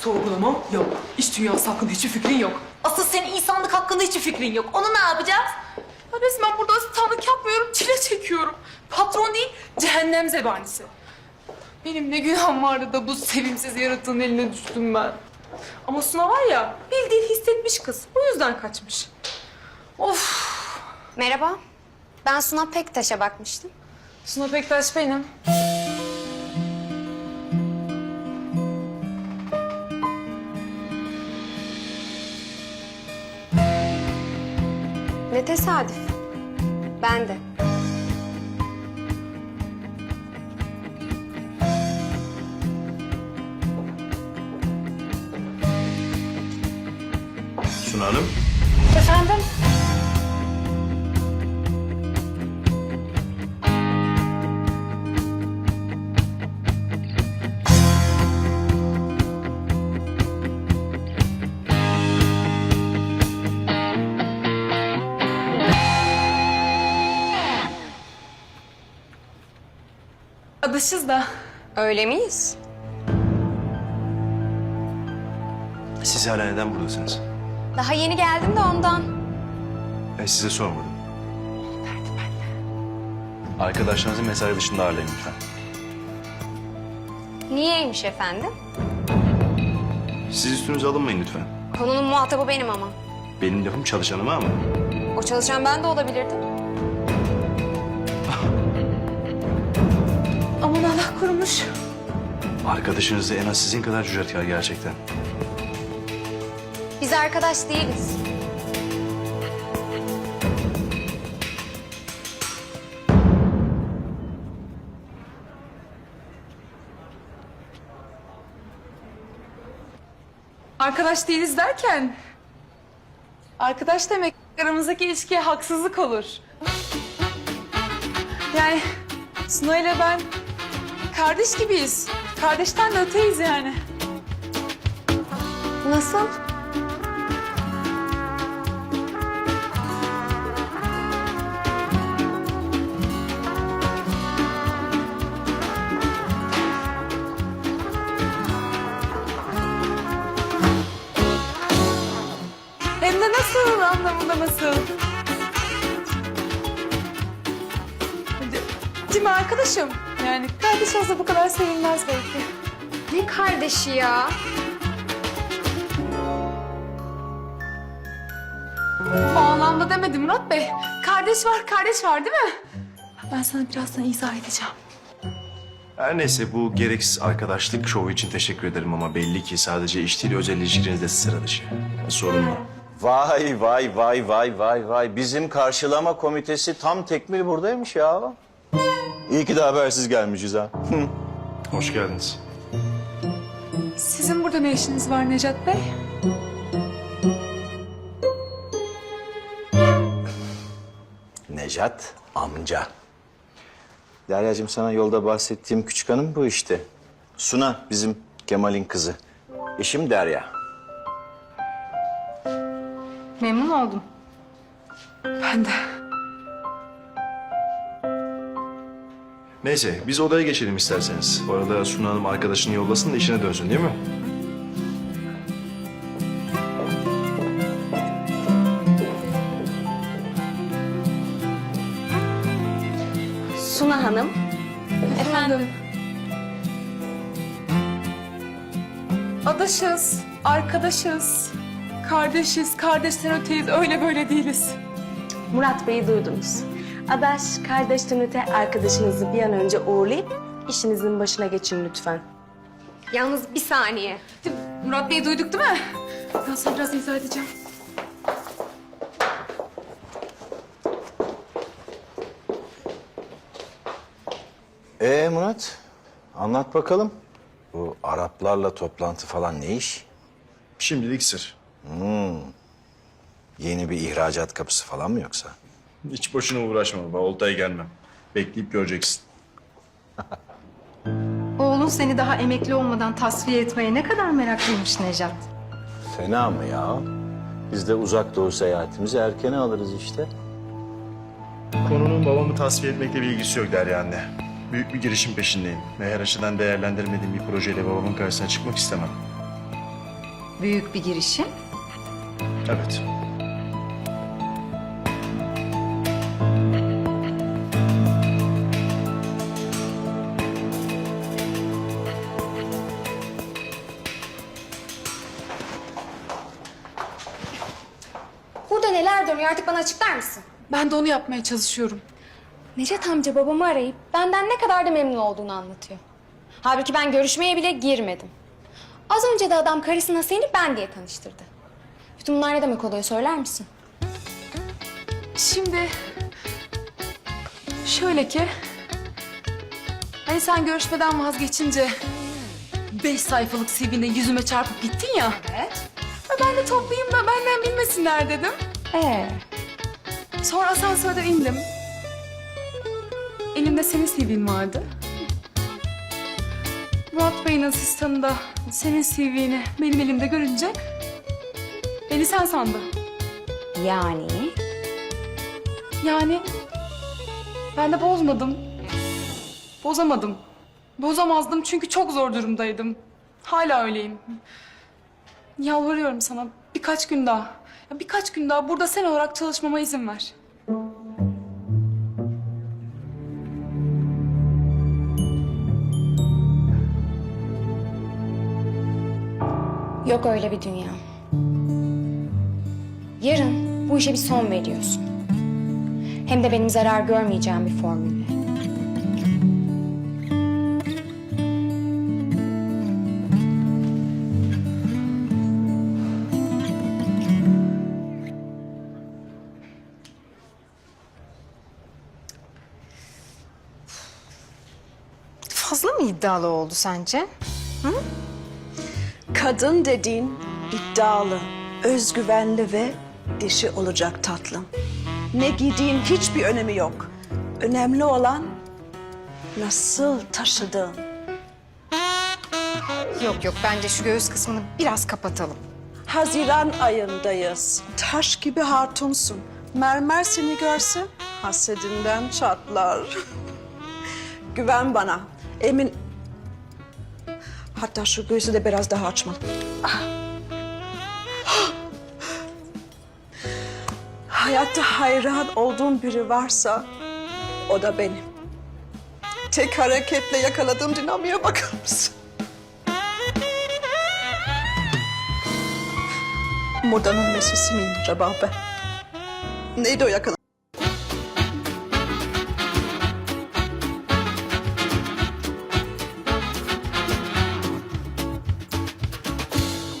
Sorgulama yok. İş dünyası hakkında hiçbir fikrin yok. Asıl senin insanlık hakkında hiçbir fikrin yok. Onu ne yapacağız? Ya resmen burada asistanlık yapmıyorum, çile çekiyorum. Patron değil, cehennem zebanisi. Benim ne günahım vardı da bu sevimsiz yaratığın eline düştüm ben. Ama Suna var ya, bildiğin hissetmiş kız. O yüzden kaçmış. Of! Merhaba. Ben Suna Pektaş'a bakmıştım. Suna Pektaş benim. Ne tesadüf. Ben de. Suna Hanım. Efendim? Adışız da. Öyle miyiz? Siz hala neden buradasınız? Daha yeni geldim de ondan. Ben size sormadım. Arkadaşlarınızı mesai dışında ağırlayın lütfen. Niyeymiş efendim? Siz üstünüze alınmayın lütfen. Konunun muhatabı benim ama. Benim lafım çalışanıma ama. O çalışan ben de olabilirdim. Aman Allah korumuş. Arkadaşınız da en az sizin kadar cüretkar gerçekten. Biz arkadaş değiliz. Arkadaş değiliz derken... Arkadaş demek aramızdaki ilişkiye haksızlık olur. Yani Suna ile ben kardeş gibiyiz. Kardeşten de öteyiz yani. Nasıl? Hem de nasıl anlamında nasıl? De- Değil mi arkadaşım? Yani kardeş olsa bu kadar sevilmez belki. Ne kardeşi ya? O anlamda demedim Murat Bey. Kardeş var, kardeş var değil mi? Ben sana birazdan izah edeceğim. Her neyse bu gereksiz arkadaşlık şovu için teşekkür ederim ama belli ki sadece iş değil özel ilişkiniz de sıra dışı. Yani sorunlu. Vay vay vay vay vay vay. Bizim karşılama komitesi tam tekmil buradaymış ya. İyi ki de habersiz gelmişiz ha. Hoş geldiniz. Sizin burada ne işiniz var Necat Bey? Nejat amca. Derya'cığım sana yolda bahsettiğim küçük hanım bu işte. Suna bizim Kemal'in kızı. Eşim Derya. Memnun oldum. Ben de. Neyse biz odaya geçelim isterseniz. Bu arada Suna Hanım arkadaşını yollasın da işine dönsün değil mi? Suna Hanım. Efendim? Adaşız, arkadaşız, kardeşiz, kardeşten öteyiz. Öyle böyle değiliz. Murat Bey'i duydunuz. Adaş, kardeşten öte arkadaşınızı bir an önce uğurlayıp işinizin başına geçin lütfen. Yalnız bir saniye. Değil mi? Murat Bey'i duyduk değil mi? Ben sana biraz izah edeceğim. Ee Murat, anlat bakalım. Bu Araplarla toplantı falan ne iş? Şimdilik sır. Yeni bir ihracat kapısı falan mı yoksa? Hiç boşuna uğraşma baba. Oltaya gelmem. Bekleyip göreceksin. Oğlun seni daha emekli olmadan tasfiye etmeye ne kadar meraklıymış Nejat. Fena mı ya? Biz de uzak doğu seyahatimizi erkene alırız işte. Konunun babamı tasfiye etmekle bir ilgisi yok Derya anne. Büyük bir girişim peşindeyim. Ve her açıdan değerlendirmediğim bir projeyle babamın karşısına çıkmak istemem. Büyük bir girişim. Evet. Burada neler dönüyor artık bana açıklar mısın? Ben de onu yapmaya çalışıyorum. Necdet amca babamı arayıp benden ne kadar da memnun olduğunu anlatıyor. Halbuki ben görüşmeye bile girmedim. Az önce de adam karısına seni ben diye tanıştırdı. Bütün bunlar ne demek oluyor söyler misin? Şimdi şöyle ki hani sen görüşmeden vazgeçince beş sayfalık CV'ne yüzüme çarpıp gittin ya. Evet. Ben de toplayayım da benden bilmesinler dedim. Ee, Sonra asansörden indim. Elimde senin CV'in vardı. Murat Bey'in asistanı da senin CV'ni benim elimde görünce beni sen sandı. yani? Yani ben de bozmadım. Bozamadım. Bozamazdım çünkü çok zor durumdaydım. Hala öyleyim. Yalvarıyorum sana birkaç gün daha. ya Birkaç gün daha burada sen olarak çalışmama izin ver. Yok öyle bir dünya. Yarın bu işe bir son veriyorsun. Hem de benim zarar görmeyeceğim bir formülle. İddialı oldu sence? Kadın dediğin iddialı, özgüvenli ve dişi olacak tatlım. Ne giydiğin hiçbir önemi yok. Önemli olan nasıl taşıdığın. Yok yok bence şu göğüs kısmını biraz kapatalım. Haziran ayındayız. Taş gibi hatunsun. Mermer seni görse hasedinden çatlar. Güven bana. Emin... Hatta şu göğsü de biraz daha açma. Ah. Hayatta hayran olduğum biri varsa o da benim. Tek hareketle yakaladığım dinamiğe bakar mısın? Modanın mesisi miyim acaba ben? Neydi o yakaladım?